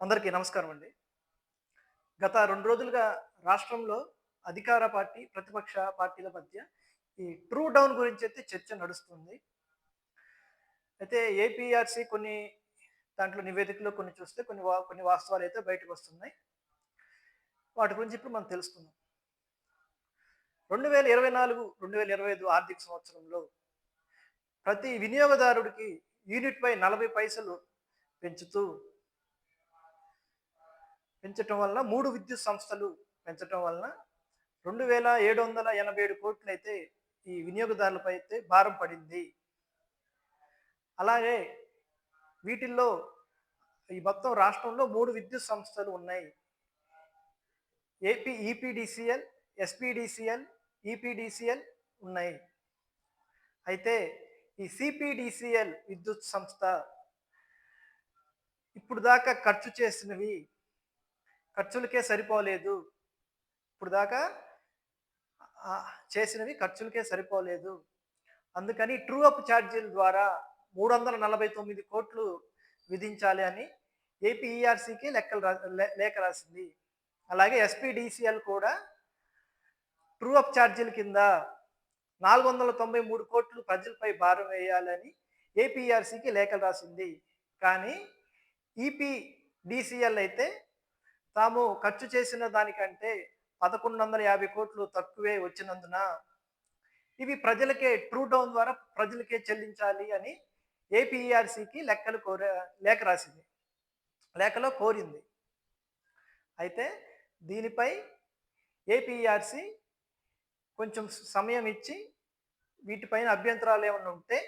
అందరికీ నమస్కారం అండి. గత రెండు రోజులుగా రాష్ట్రంలో అధికార పార్టీ ప్రతిపక్ష పార్టీల మధ్య ఈ ట్రూ డౌన్ గురించి అయితే చర్చ నడుస్తుంది. అయితే ఏపీఆర్సీ కొన్ని దాంట్లో నివేదికలో కొన్ని చూస్తే కొన్ని వా కొన్ని వాస్తవాలు అయితే బయటకు వస్తున్నాయి. వాటి గురించి ఇప్పుడు మనం తెలుసుకుందాం. రెండు వేల ఇరవై నాలుగు రెండు వేల ఇరవై ఐదు ఆర్థిక సంవత్సరంలో ప్రతి వినియోగదారుడికి యూనిట్పై నలభై పైసలు పెంచుతూ పెంచటం వలన మూడు విద్యుత్ సంస్థలు పెంచటం వలన రెండు వేల ఏడు వందల ఎనభై ఏడు కోట్లు అయితే ఈ వినియోగదారులపై అయితే భారం పడింది. అలాగే వీటిల్లో ఈ మొత్తం రాష్ట్రంలో మూడు విద్యుత్ సంస్థలు ఉన్నాయి. ఏపీ ఈపీడిసిఎల్ ఎస్పీడిసిఎల్ ఈపీడిసిఎల్ ఉన్నాయి. అయితే ఈ సిపిడిసిఎల్ విద్యుత్ సంస్థ ఇప్పుడు దాకా ఖర్చు చేసినవి ఖర్చులకే సరిపోలేదు. ఇప్పుడు దాకా చేసినవి ఖర్చులకే సరిపోలేదు. అందుకని ట్రూ అప్ ఛార్జీల ద్వారా మూడు వందల నలభై తొమ్మిది కోట్లు విధించాలి అని ఏపీఈఆర్సీకి లెక్కలు రా లేఖ రాసింది. అలాగే ఎస్పీడిసిఎల్ కూడా ట్రూ అప్ ఛార్జీల కింద నాలుగు వందల తొంభై మూడు కోట్లు ప్రజలపై భారం వేయాలని ఏపీఆర్సీకి లేఖలు రాసింది. కానీ ఈపీడిసిఎల్ అయితే తాము ఖర్చు చేసిన దానికంటే పదకొండు వందల యాభై కోట్లు తక్కువే వచ్చినందున ఇవి ప్రజలకే ట్రూ డౌన్ ద్వారా ప్రజలకే చెల్లించాలి అని ఏపీఆర్సీకి లెక్కలు కోర లేఖ రాసింది. లేఖలో కోరింది. అయితే దీనిపై ఏపీఆర్సీ కొంచెం సమయం ఇచ్చి వీటిపైన అభ్యంతరాలు ఏమైనా ఉంటే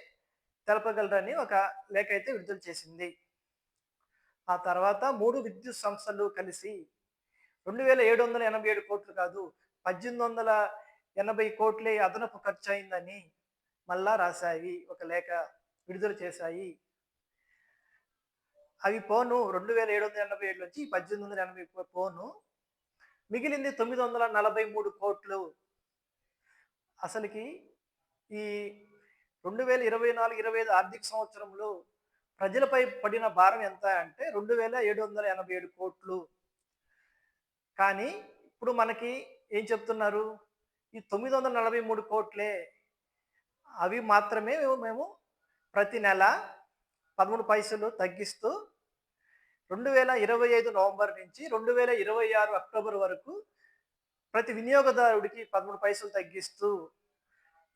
తెలపగలరని ఒక లేఖ అయితే విడుదల చేసింది. ఆ తర్వాత మూడు విద్యుత్ సంస్థలు కలిసి రెండు వేల ఏడు వందల ఎనభై ఏడు కోట్లు కాదు పద్దెనిమిది వందల ఎనభై కోట్లే అదనపు ఖర్చు అయిందని మళ్ళా రాశాయి ఒక లేఖ విడుదల చేశాయి. అవి పోను రెండు వేల ఏడు వందల ఎనభై ఏడు నుంచి పద్దెనిమిది వందల ఎనభై పోను. మిగిలింది తొమ్మిది వందల నలభై మూడు కోట్లు. అసలుకి ఈ రెండు వేల ఇరవై నాలుగు ఇరవై ఐదు ఆర్థిక సంవత్సరంలో ప్రజలపై పడిన భారం ఎంత అంటే రెండు వేల ఏడు వందల ఎనభై ఏడు కోట్లు. కానీ ఇప్పుడు మనకి ఏం చెప్తున్నారు? ఈ తొమ్మిది వందల నలభై మూడు కోట్లే అవి మాత్రమే మేము ప్రతి నెల పదమూడు పైసలు తగ్గిస్తూ రెండు వేల ఇరవై ఐదు నవంబర్ నుంచి రెండు వేల ఇరవై ఆరు అక్టోబర్ వరకు ప్రతి వినియోగదారుడికి పదమూడు పైసలు తగ్గిస్తూ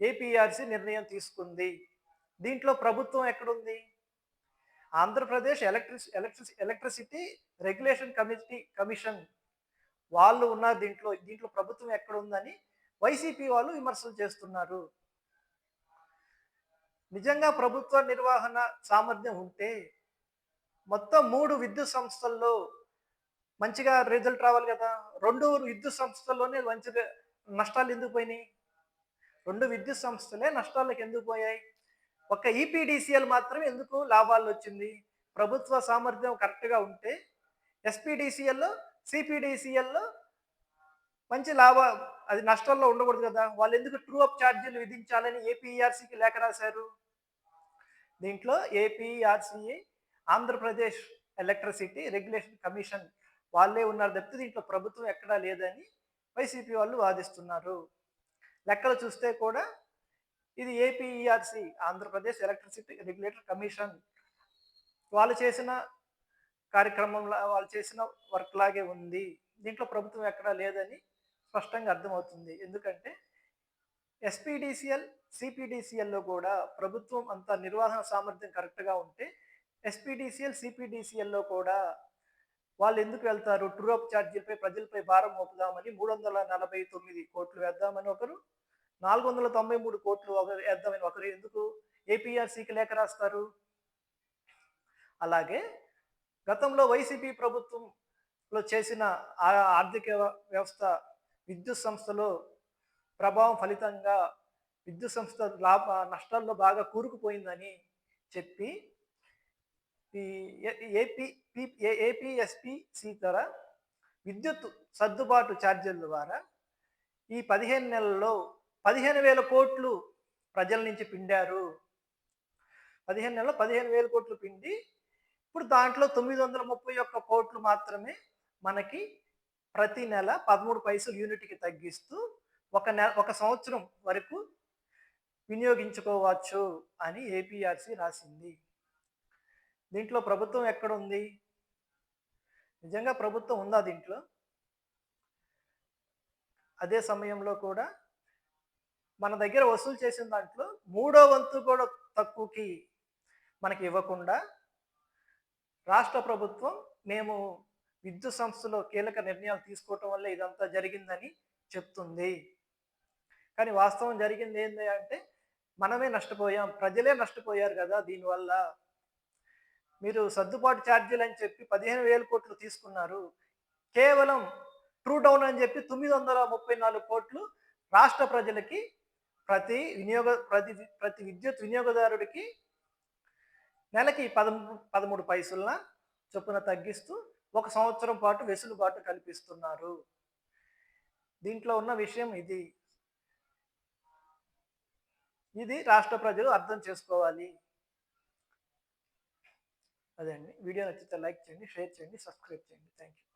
ఏపీఆర్సీ నిర్ణయం తీసుకుంది. దీంట్లో ప్రభుత్వం ఎక్కడుంది? Andhra Pradesh electricity electricity electricity regulation committee commission వాళ్ళు ఉన్నారు దీంట్లో దీంట్లో ప్రభుత్వం ఎక్కడ ఉందని వైసీపీ వాళ్ళు విమర్శలు చేస్తున్నారు. నిజంగా ప్రభుత్వ నిర్వహణ సామర్థ్యం ఉంటే మొత్తం మూడు విద్యుత్ సంస్థల్లో మంచిగా రిజల్ట్ రావాలి కదా. రెండు విద్యుత్ సంస్థల్లోనే మంచిగా నష్టాలు ఎందుకు పోయినాయి? రెండు విద్యుత్ సంస్థలే నష్టాలకు ఎందుకు పోయాయి? ఒక ఈపీడీసీఎల్ మాత్రమే ఎందుకు లాభాలు వచ్చింది? ప్రభుత్వ సామర్థ్యం కరెక్ట్గా ఉంటే ఎస్పీడీసీఎల్లో సిపిడిసిఎల్లో మంచి లాభ అది నష్టాల్లో ఉండకూడదు కదా? వాళ్ళు ఎందుకు ట్రూ అప్ ఛార్జీలు విధించాలని ఏపీఆర్సీకి లేఖ రాశారు? దీంట్లో APERC Andhra Pradesh electricity regulation commission వాళ్ళే ఉన్నారు తప్పితే దీంట్లో ప్రభుత్వం ఎక్కడా లేదని వైసీపీ వాళ్ళు వాదిస్తున్నారు. లెక్కలు చూస్తే కూడా ఇది APERC Andhra Pradesh electricity regulator commission వాళ్ళు చేసిన కార్యక్రమంలో వాళ్ళు చేసిన వర్క్ లాగే ఉంది. దీంట్లో ప్రభుత్వం ఎక్కడా లేదని స్పష్టంగా అర్థమవుతుంది. ఎందుకంటే ఎస్పీడీసీఎల్ సిపిడిసిఎల్లో కూడా ప్రభుత్వం అంత నిర్వహణ సామర్థ్యం కరెక్ట్గా ఉంటే ఎస్పీడీసీఎల్ సిపిడిసిఎల్లో కూడా వాళ్ళు ఎందుకు వెళ్తారు? ట్రూఅప్ ఛార్జీలపై ప్రజలపై భారం మోపుదామని మూడు వందల నలభై తొమ్మిది కోట్లు వేద్దామని ఒకరు నాలుగు వందల తొంభై మూడు కోట్లు ఒకరు వేద్దామని ఒకరు ఎందుకు ఏపీఆర్సీకి లేఖ రాస్తారు? అలాగే గతంలో వైసీపీ ప్రభుత్వంలో చేసిన ఆర్థిక వ్యవస్థ విద్యుత్ సంస్థలో ప్రభావం ఫలితంగా విద్యుత్ సంస్థ లాభ నష్టాల్లో బాగా కూరుకుపోయిందని చెప్పి ఈ ఏ- ఏపీ ఏపీఎస్పిసి ద్వారా విద్యుత్ సర్దుబాటు ఛార్జీల ద్వారా ఈ పదిహేను నెలల్లో పదిహేను వేల కోట్లు ప్రజల నుంచి పిండారు. పదిహేను నెలలో పదిహేను వేల కోట్లు పిండి ఇప్పుడు దాంట్లో తొమ్మిది వందల ముప్పై ఒక్క కోట్లు మాత్రమే మనకి ప్రతి నెల పదమూడు పైసలు యూనిట్కి తగ్గిస్తూ ఒక నెల ఒక సంవత్సరం వరకు వినియోగించుకోవచ్చు అని ఏపీఆర్సి రాసింది. దీంట్లో ప్రభుత్వం ఎక్కడుంది నిజంగా ప్రభుత్వం ఉందా దీంట్లో? అదే సమయంలో కూడా మన దగ్గర వసూలు చేసిన దాంట్లో మూడో వంతు కూడా తక్కువకి మనకి ఇవ్వకుండా రాష్ట్ర ప్రభుత్వం మేము విద్యుత్ సంస్థలో కీలక నిర్ణయాలు తీసుకోవటం వల్ల ఇదంతా జరిగిందని చెప్తుంది. కానీ వాస్తవం జరిగింది ఏంటి అంటే మనమే నష్టపోయాం ప్రజలే నష్టపోయారు కదా దీనివల్ల. మీరు సర్దుబాటు ఛార్జీలు అని చెప్పి పదిహేను వేల కోట్లు తీసుకున్నారు. కేవలం ట్రూ డౌన్ అని చెప్పి తొమ్మిది వందల ముప్పై నాలుగు కోట్లు రాష్ట్ర ప్రజలకి ప్రతి వినియోగ ప్రతి ప్రతి విద్యుత్ వినియోగదారుడికి నెలకి పదమూడు పదమూడు పైసల చొప్పున తగ్గిస్తూ ఒక సంవత్సరం పాటు వెసులుబాటు కల్పిస్తున్నారు. దీంట్లో ఉన్న విషయం ఇది. ఇది రాష్ట్ర ప్రజలు అర్థం చేసుకోవాలి. అదే అండి వీడియో నచ్చితే లైక్ చేయండి షేర్ చేయండి సబ్స్క్రైబ్ చేయండి. Thank you